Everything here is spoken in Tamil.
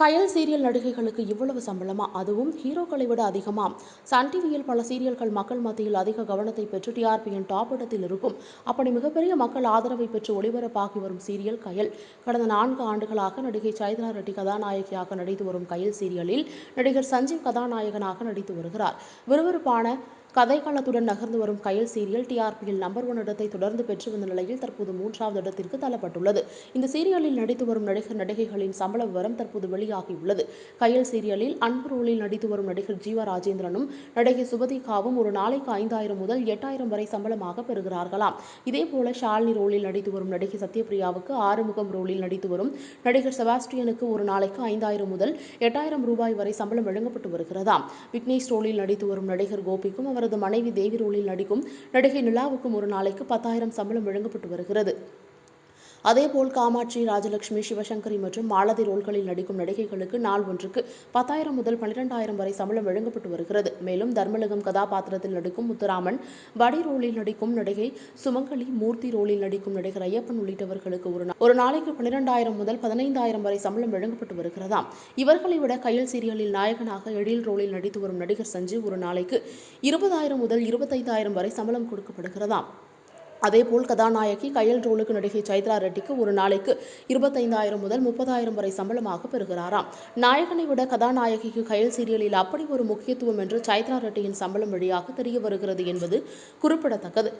கயல் சீரியல் நடிகைகளுக்கு இவ்வளவு சம்பளமா? அதுவும் ஹீரோக்களை விட அதிகமா? சன் டிவியில் பல சீரியல்கள் மக்கள் மத்தியில் அதிக கவனத்தை பெற்று டிஆர்பியின் டாப் இடத்தில் இருக்கும். அப்படி மிகப்பெரிய மக்கள் ஆதரவை பெற்று ஒளிபரப்பாகி வரும் சீரியல் கயல். கடந்த நான்கு ஆண்டுகளாக நடிகை சைதனா ரெட்டி கதாநாயகியாக நடித்து வரும் கயல் சீரியலில் நடிகர் சஞ்சீவ் கதாநாயகனாக நடித்து வருகிறார். விறுவிறுப்பான கதைக்களத்துடன் நகர்ந்து வரும் கயல் சீரியல் டிஆர்பியில் நம்பர் ஒன் இடத்தை தொடர்ந்து பெற்று வந்த நிலையில் தற்போது மூன்றாவது இடத்திற்கு தள்ளப்பட்டுள்ளது. இந்த சீரியலில் நடித்து வரும் நடிகர் நடிகைகளின் சம்பள விவரம் தற்போது வெளியாகியுள்ளது. கயல் சீரியலில் அன்பு ரோலில் நடித்து வரும் நடிகர் ஜீவா ராஜேந்திரனும் நடிகை சுபதிகாவும் ஒரு நாளைக்கு ஐந்தாயிரம் முதல் எட்டாயிரம் வரை சம்பளமாக பெறுகிறார்களாம். இதேபோல ஷாலினி ரோலில் நடித்து வரும் நடிகை சத்யபிரியாவுக்கு ஆறுமுகம் ரோலில் நடித்து வரும் நடிகர் செபாஸ்டியனுக்கு ஒரு நாளைக்கு ஐந்தாயிரம் முதல் எட்டாயிரம் ரூபாய் வரை சம்பளம் வழங்கப்பட்டு வருகிறதாம். விக்னேஷ் ரோலில் நடித்து வரும் நடிகர் கோபிக்கும் அவரது மனைவி தேவி ரோலில் நடிக்கும் நடிகை நிலாவுக்கும் ஒரு நாளைக்கு பத்தாயிரம் சம்பளம் வழங்கப்பட்டு வருகிறது. அதேபோல் காமாட்சி ராஜலட்சுமி சிவசங்கரி மற்றும் மாலதி ரோல்களில் நடிக்கும் நடிகைகளுக்கு நாள் ஒன்றுக்கு பத்தாயிரம் முதல் பன்னிரெண்டாயிரம் வரை சம்பளம் வழங்கப்பட்டு வருகிறது. மேலும் தர்மலிங்கம் கதாபாத்திரத்தில் நடிக்கும் முத்துராமன் படி ரோலில் நடிக்கும் நடிகை சுமங்கலி மூர்த்தி ரோலில் நடிக்கும் நடிகர் ஐயப்பன் உள்ளிட்டவர்களுக்கு ஒரு ஒரு நாளைக்கு பன்னிரெண்டாயிரம் முதல் பதினைந்தாயிரம் வரை சம்பளம் வழங்கப்பட்டு வருகிறதாம். இவர்களை விட கையில் சீரியலில் நாயகனாக எழில் ரோலில் நடித்து வரும் நடிகர் சஞ்சீவ் ஒரு நாளைக்கு இருபதாயிரம் முதல் இருபத்தைந்தாயிரம் வரை சம்பளம் கொடுக்கப்படுகிறதாம். அதேபோல் கதாநாயகி கயல் ரோலுக்கு நடிகை சைத்ரா ரெட்டிக்கு ஒரு நாளைக்கு இருபத்தைந்தாயிரம் முதல் முப்பதாயிரம் வரை சம்பளமாக பெறுகிறாராம். நாயகனை விட கதாநாயகிக்கு கயல் சீரியலில் அப்படி ஒரு முக்கியத்துவம் என்று சைத்ரா ரெட்டியின் சம்பளம் வழியாக தெரிய வருகிறது என்பது குறிப்பிடத்தக்கது.